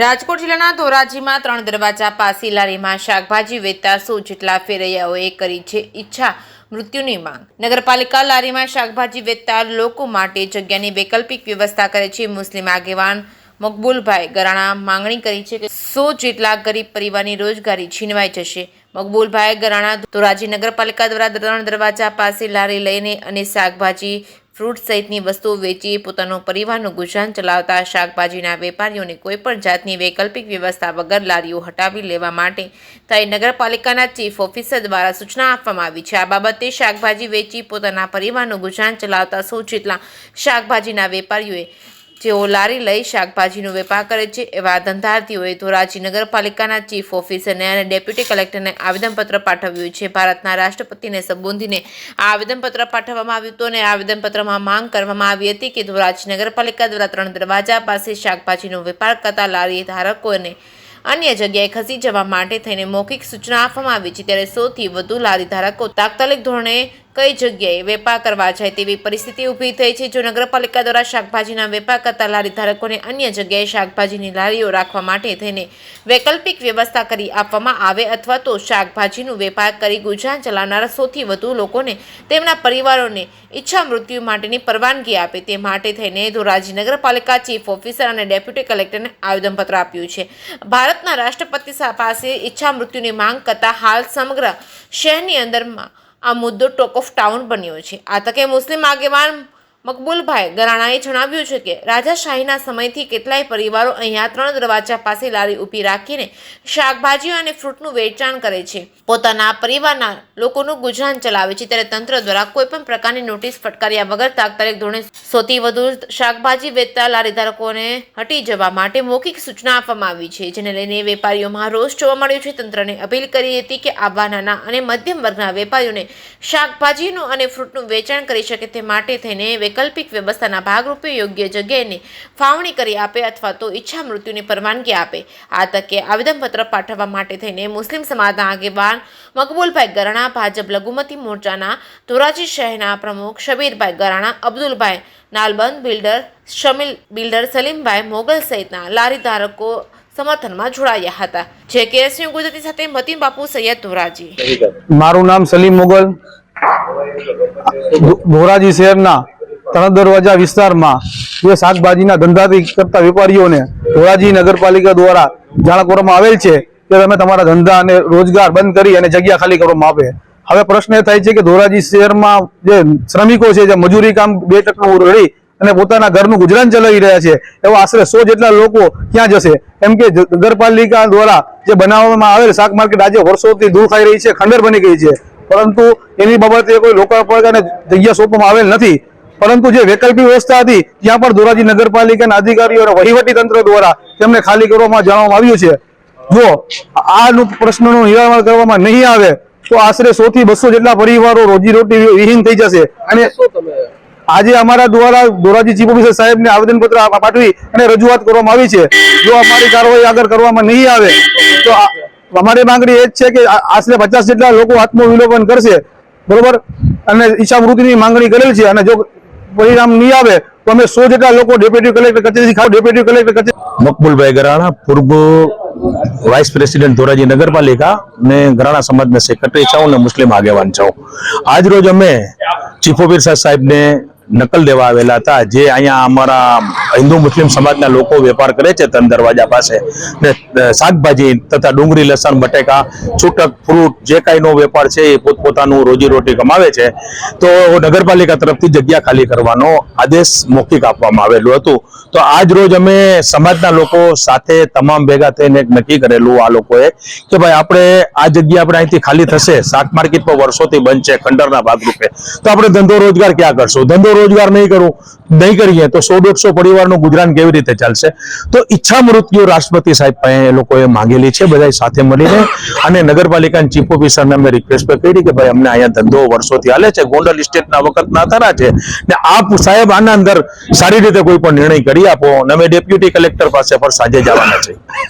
રાજકોટ જિલ્લાના ધોરાજીમાં ત્રણ દરવાજા પાસે લારીમાં શાકભાજી વેચતા સો જેટલા ફેરૈયાઓએ કરી છે ઈચ્છા, મૃત્યુની માંગ. નગરપાલિકા લારીમાં શાકભાજી વેચતા લોકો માટે જગ્યાની વૈકલ્પિક વ્યવસ્થા કરે છે. મુસ્લિમ આગેવાન મકબૂલભાઈ ગરાણા માંગણી કરી છે કે સો જેટલા ગરીબ પરિવારની રોજગારી છીનવાઈ જશે. મકબૂલભાઈ ગરાણા ધોરાજી નગરપાલિકા દ્વારા ત્રણ દરવાજા પાસે લારી લઈને અને શાકભાજી ફ્રૂટ સહિતની વસ્તુઓ વેચી પોતાનો પરિવારનું ગુજરાન ચલાવતા શાકભાજીના વેપારીઓને કોઈપણ જાતની વૈકલ્પિક વ્યવસ્થા વગર લારીઓ હટાવી લેવા માટે થઈ નગરપાલિકાના ચીફ ઓફિસર દ્વારા સૂચના આપવામાં આવી છે. આ બાબતે શાકભાજી વેચી પોતાના પરિવારનું ગુજરાન ચલાવતા સૌ જેટલા શાકભાજીના વેપારીઓએ જેઓ લારી લઈ શાકભાજીનો વેપાર કરે છે, એવા ધંધાર્થીઓએ ધોરાજી નગરપાલિકાના ચીફ ઓફિસરને અને ડેપ્યુટી કલેક્ટરને આવેદનપત્ર પાઠવ્યું છે. ભારતના રાષ્ટ્રપતિને સંબોધીને આ આવેદનપત્ર પાઠવવામાં આવ્યું હતું અને આવેદનપત્રમાં માંગ કરવામાં આવી હતી કે ધોરાજી નગરપાલિકા દ્વારા ત્રણ દરવાજા પાસે શાકભાજીનો વેપાર કરતા લારી ધારકોને અન્ય જગ્યાએ ખસી જવા માટે થઈને મૌખિક સૂચના આપવામાં આવી છે. ત્યારે સૌથી વધુ લારી ધારકો તાત્કાલિક ધોરણે કઈ જગ્યાએ વેપાર કરવા જાય તેવી પરિસ્થિતિ ઊભી થઈ છે? જો નગરપાલિકા દ્વારા શાકભાજીના વેપાર કરતા લારી ધારકોને અન્ય જગ્યાએ શાકભાજીની લારીઓ રાખવા માટે થઈને વૈકલ્પિક વ્યવસ્થા કરી આપવામાં આવે અથવા તો શાકભાજીનું વેપાર કરી ગુજરાન ચલાવનારા સૌથી વધુ લોકોને તેમના પરિવારોને ઈચ્છા મૃત્યુ માટેની પરવાનગી આપે તે માટે થઈને ધોરાજી નગરપાલિકા ચીફ ઓફિસર અને ડેપ્યુટી કલેક્ટરને આવેદનપત્ર આપ્યું છે. ભારતના રાષ્ટ્રપતિ પાસે ઈચ્છા મૃત્યુની માંગ કરતા હાલ સમગ્ર શહેરની અંદરમાં આ મુદ્દો ટોક ઓફ ટાઉન બન્યો છે. આ તકે મુસ્લિમ આગેવાન મકબૂલભાઈ ગરાણાએ જણાવ્યું છે કે રાજાશાહીના સમયથી કેટલાય પરિવારો અહીંયા ત્રણ દરવાજા પાસે લારી ઊભી રાખીને શાકભાજીઓ અને ફ્રૂટનું વેચાણ કરે છે. પોતાના પરિવારના લોકોનું ગુજરાન ચલાવે છે ત્યારે તંત્ર દ્વારા કોઈપણ પ્રકારની નોટિસ ફટકાર્યા વગર તાત્કાલિક ધોરણે સૌથી વધુ શાકભાજી વેચતા લારી ધારકોને હટી જવા માટે મૌખિક સૂચના આપવામાં આવી છે, જેને લઈને વેપારીઓમાં રોષ જોવા મળ્યો છે. તંત્રને અપીલ કરી હતી કે આવા નાના અને મધ્યમ વર્ગના વેપારીઓને શાકભાજીનું અને ફ્રૂટનું વેચાણ કરી શકે તે માટે થઈને વૈકલ્પિક વ્યવસ્થાના ભાગરૂપે યોગ્ય જગ્યાએની ફાળવણી કરી આપે અથવા તો ઈચ્છા મૃત્યુની પરવાનગી આપે. આ તકે આવેદનપત્ર પાઠવવા માટે થઈને મુસ્લિમ સમાજના આગેવાન મકબૂલભાઈ ગરાણા, ભાજપ લઘુમતી મોરચાના ધોરાજી શહેરના પ્રમુખ શબીરભાઈ ગરાણા, અબ્દુલભાઈ નાલબંધ બિલ્ડર શમીલ, બિલ્ડર સલીમભાઈ મોગલ સહિતના લારી ધારકો સમર્થનમાં જોડાયા હતા. જે કેએસયુ ગુજરાતી સાથે મતીન બાપુ સૈયદ ધોરાજી. મારું નામ સલીમ મુગલ. ધોરાજી શહેરના ત્રણ દરવાજા વિસ્તારમાં જે શાકભાજીના ધંધાથી કરતા વેપારીઓને ધોરાજી નગરપાલિકા દ્વારા જાણ કરવામાં આવેલ છે કે તમે તમારા ધંધા અને રોજગાર બંધ કરી અને જગ્યા ખાલી કરવામાં આવે. હવે પ્રશ્ન એ થાય છે કે ધોરાજી શહેરમાં જે શ્રમિકો છે, જે મજૂરી કામ બે ટકનું રડી અને પોતાના ઘરનું ગુજરાન ચલાવી રહ્યા છે, એવા આશરે સો જેટલા લોકો ક્યાં જશે? કેમ કે નગરપાલિકા દ્વારા જે બનાવવામાં આવેલ શાક માર્કેટ આજે વર્ષોથી દૂર ખાઈ રહી છે, ખંડર બની ગઈ છે. પરંતુ એની બાબતે કોઈ લોકાર્પણને જગ્યા સોંપવામાં આવેલ નથી. પરંતુ જે વૈકલ્પિક વ્યવસ્થા હતી ત્યાં પણ ધોરાજી નગરપાલિકાના અધિકારીઓ અને વહીવટી તંત્ર દ્વારા તેમને ખાલી કરવામાં જણાવવામાં આવ્યું છે. જો આ પ્રશ્નનું નિરાકરણ કરવામાં નહીં આવે તો આશરે સો થી બસો જેટલા પરિવારો રોજીરોટી વિહીન થઈ જશે. અને આજે અમારા દ્વારા ધોરાજી ચીફ ઓફિસર સાહેબને આવેદનપત્ર પાઠવી અને રજૂઆત કરવામાં આવી છે. જો અમારી કાર્યવાહી આગળ કરવામાં નહીં આવે તો અમારી માંગણી એ જ છે કે આશરે પચાસ જેટલા લોકો આત્મવિલોપન કરશે. બરોબર? અને ઈચ્છામૃતિની માંગણી કરેલ છે. અને જો પરિણામ નહીં આવે, તો અમે સો જેટલા લોકો ડેપ્યુટી કલેક્ટર કચેરી ડેપ્યુટી કલેક્ટર કચેરી મકબુલભાઈ ગરાણા, પૂર્વ વાઇસ પ્રેસિડેન્ટ ધોરાજી નગરપાલિકા ને ગરાણા સમાજના સેક્રેટરી છું અને મુસ્લિમ આગેવાન છું. આજ રોજ અમે ચીફ ઓફિસર સાહેબને નકલ દેવા આવેલા હતા, જે અહીંયા અમારા હિન્દુ મુસ્લિમ સમાજના લોકો વેપાર કરે છે તન દરવાજા પાસે. ને શાકભાજી તથા ડુંગળી, લસણ, બટેકા, છૂટક, ફ્રૂટ, જે કાંઈનો વેપાર છે એ પોતપોતાનું રોજીરોટી કમાવે છે. તો નગરપાલિકા તરફથી જગ્યા ખાલી કરવાનો આદેશ મૌખિક આપવામાં આવેલું હતું. તો આજ રોજ અમે સમાજના લોકો સાથે તમામ ભેગા થઈને નક્કી કરેલું આ લોકોએ કે ભાઈ આપણે આ જગ્યા આપણે અહીંથી ખાલી થશે, શાક માર્કેટ પર વર્ષોથી બંધ છે ખંડરના ભાગરૂપે. તો આપણે ધંધો રોજગાર ક્યાં કરશું? ધંધો રોજગાર નહીં કરું, નહીં કરીએ તો સો દોઢસો પરિવારનું ગુજરાન કેવી રીતે ચાલશે? તો ઈચ્છા મૃત્યુ રાષ્ટ્રપતિ સાહેબ પાસે લોકોએ માંગેલી છે બધા સાથે મળીને. અને નગરપાલિકાના ચીફ ઓફિસરને અમે રિક્વેસ્ટ કરી કે ભાઈ અમને અહીંયા ધંધો વર્ષોથી હાલે છે, ગોંડલ ઇસ્ટેટના વખતના થરા છે. ને આપ સાહેબ આના અંદર સારી રીતે કોઈ પણ નિર્ણય કરી આપો. અને અમે ડેપ્યુટી કલેક્ટર પાસે પણ સાંજે જવાના છે